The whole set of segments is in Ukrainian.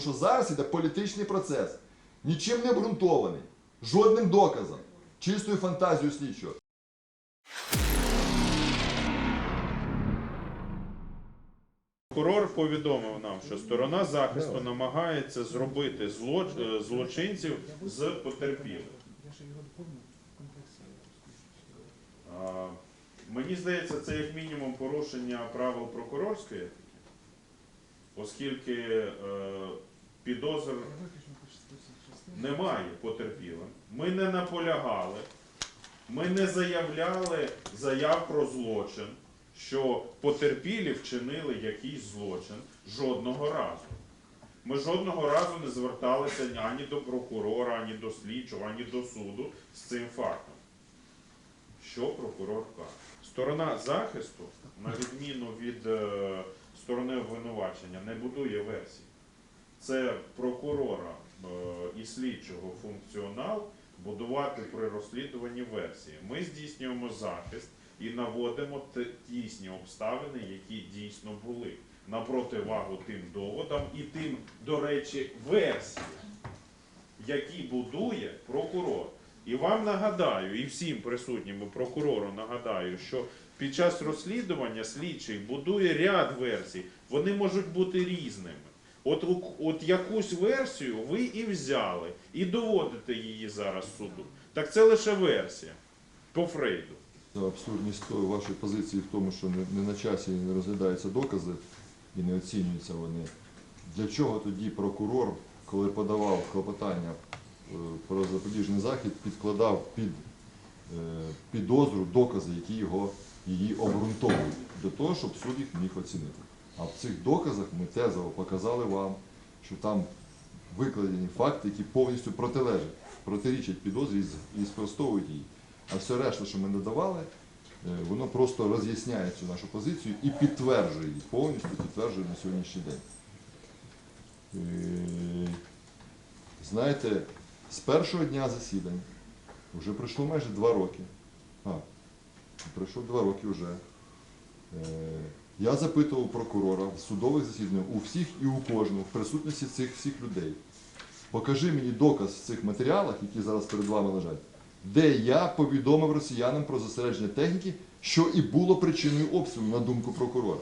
Що зараз іде політичний процес, нічим не обґрунтований, жодним доказом, чистою фантазією слідчого. Прокурор повідомив нам, що сторона захисту намагається зробити злоч- е, злочинців з потерпілих. А, Мені здається, це як мінімум порушення правил прокурорської, оскільки е, підозр немає потерпілим. Ми не наполягали, ми не заявляли заяв про злочин, що потерпілі вчинили якийсь злочин жодного разу. Ми жодного разу не зверталися ані до прокурора, ані до слідчого, ані до суду з цим фактом. Що прокурор каже? Сторона захисту, на відміну від е, сторони обвинувачення, не будує версії. Це прокурора е, і слідчого функціонал будувати при розслідуванні версії. Ми здійснюємо захист і наводимо т- дійсні обставини, які дійсно були, на противагу тим доводам і тим, до речі, версіям, які будує прокурор. І вам нагадаю, і всім присутнім прокурору нагадаю, що під час розслідування слідчий будує ряд версій. Вони можуть бути різними. От, от якусь версію ви і взяли, і доводите її зараз суду. Так це лише версія по Фрейду. Абсурдність вашої позиції в тому, що не, на часі не розглядаються докази і не оцінюються вони. Для чого тоді прокурор, коли подавав клопотання е, про запобіжний захід, підкладав під е, підозру докази, які його її обґрунтовують, для того, щоб суд їх міг оцінити. А в цих доказах ми тезово показали вам, що там викладені факти, які повністю протилежать, протирічать підозрі і спростовують її. А все решта, що ми надавали, е, воно просто роз'ясняє цю нашу позицію і підтверджує її, повністю підтверджує на сьогоднішній день. Е, Знаєте, з першого дня засідань вже пройшло майже два роки. А, пройшло два роки вже. Я запитував прокурора в судових засіданнях у всіх і у кожного в присутності цих всіх людей. Покажи мені доказ в цих матеріалах, які зараз перед вами лежать, де я повідомив росіянам про зосередження техніки, що і було причиною обстрілу, на думку прокурора.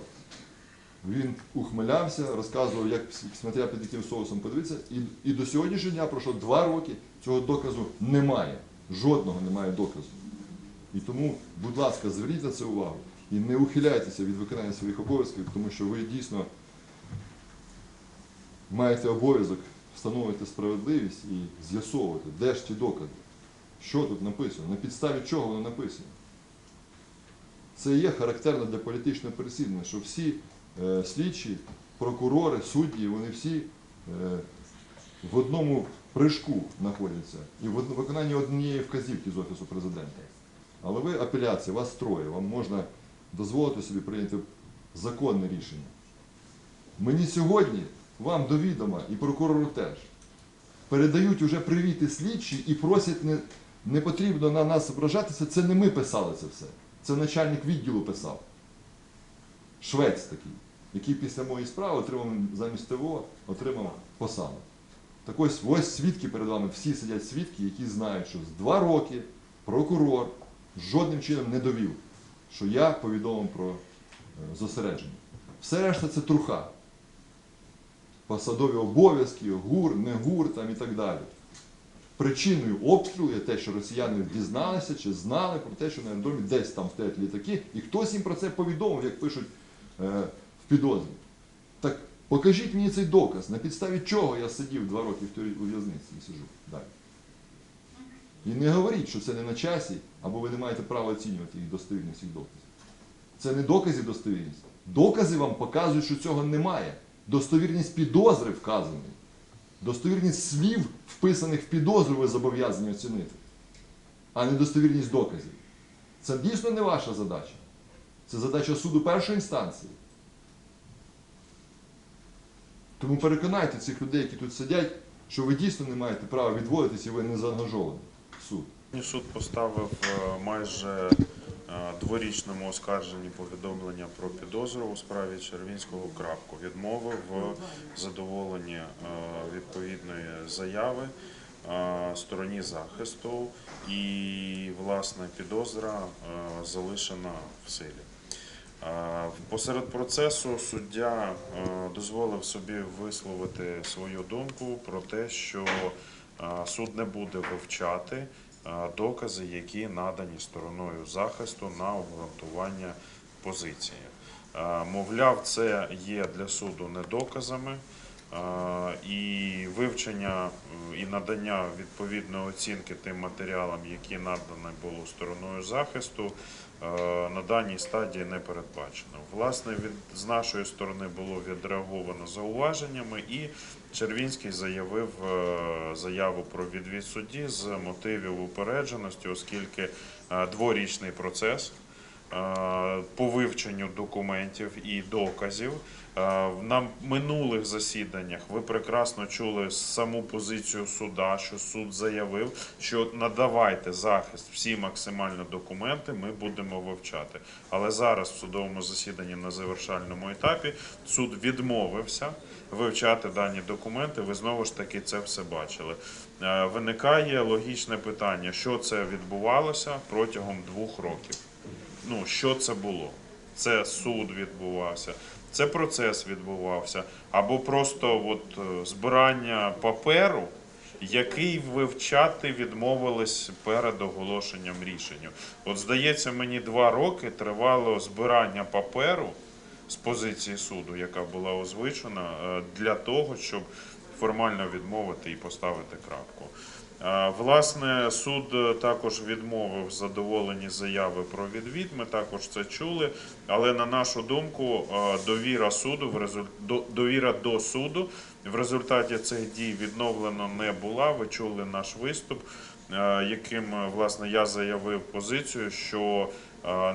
Він ухмилявся, розказував, як смотря під яким соусом подивитися, і, і до сьогоднішнього дня пройшло два роки, цього доказу немає. Жодного немає доказу. І тому, будь ласка, зверніть на це увагу і не ухиляйтеся від виконання своїх обов'язків, тому що ви дійсно маєте обов'язок встановити справедливість і з'ясовувати, де ж ті докази, що тут написано, на підставі чого воно написано. Це є характерно для політичного переслідування, що всі е, слідчі, прокурори, судді, вони всі е, в одному прыжку знаходяться і в виконанні однієї вказівки з Офісу президента. Але ви апеляція, вас троє, вам можна дозволити собі прийняти законне рішення. Мені сьогодні, вам до відома, і прокурору теж, передають уже привіти слідчі і просять не, не потрібно на нас ображатися, це не ми писали це все. Це начальник відділу писав. Швець такий, який після моєї справи отримав замість ТВО, отримав посаду. Так ось, ось свідки перед вами, всі сидять свідки, які знають, що з два роки прокурор жодним чином не довів, що я повідомив про е, зосередження. Все решта це труха. Посадові обов'язки, гур, не гур там і так далі. Причиною обстрілу є те, що росіяни дізналися чи знали про те, що на аеродромі десь там стоять літаки, і хтось їм про це повідомив, як пишуть е, в підозрі. Так покажіть мені цей доказ, на підставі чого я сидів два роки в в'язниці і сиджу далі. І не говоріть, що це не на часі, або ви не маєте права оцінювати їх достовірність їх доказів. Це не докази достовірність. Докази вам показують, що цього немає. Достовірність підозри вказаної. Достовірність слів, вписаних в підозру, ви зобов'язані оцінити, а не достовірність доказів. Це дійсно не ваша задача. Це задача суду першої інстанції. Тому переконайте цих людей, які тут сидять, що ви дійсно не маєте права відводитися і ви не заангажовані суд. Суд поставив е, майже е, дворічному оскарженні повідомлення про підозру у справі Червінського крапку. Відмовив в задоволенні е, відповідної заяви стороні захисту, і власне підозра залишена в силі. Посеред процесу суддя дозволив собі висловити свою думку про те, що суд не буде вивчати докази, які надані стороною захисту на обґрунтування позиції. Мовляв, це є для суду не доказами, і вивчення і надання відповідної оцінки тим матеріалам, які надані було стороною захисту, е, на даній стадії не передбачено. Власне, від з нашої сторони було відреаговано зауваженнями, і Червінський заявив е, заяву про відвід судді з мотивів упередженості, оскільки е, дворічний процес по вивченню документів і доказів. Е, На минулих засіданнях ви прекрасно чули саму позицію суда, що суд заявив, що надавайте захист всі максимально документи, ми будемо вивчати. Але зараз в судовому засіданні на завершальному етапі суд відмовився вивчати дані документи. Ви знову ж таки це все бачили. Е, Виникає логічне питання, що це відбувалося протягом двох років. Ну, що це було? Це суд відбувався, це процес відбувався, або просто от, е, збирання паперу, який вивчати відмовились перед оголошенням рішення. От здається, мені два роки тривало збирання паперу з позиції суду, яка була озвучена, е, для того, щоб формально відмовити і поставити крапку. Власне, суд е, також відмовив задоволені заяви про відвід. Ми також це чули. Але на нашу думку, е, довіра суду в довіра до суду в результаті цих дій відновлено не була. Ви чули наш виступ, е, яким власне я заявив позицію, що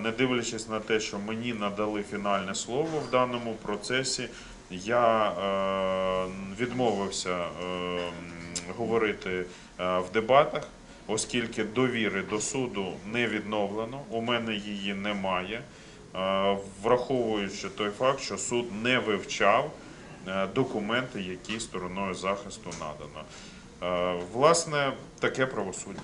не дивлячись на те, що мені надали фінальне слово в даному процесі, я відмовився говорити е, в дебатах, оскільки довіри до суду не відновлено. У мене її немає, е, враховуючи той факт, що суд не вивчав е, документи, які стороною захисту надано. Власне, таке правосуддя.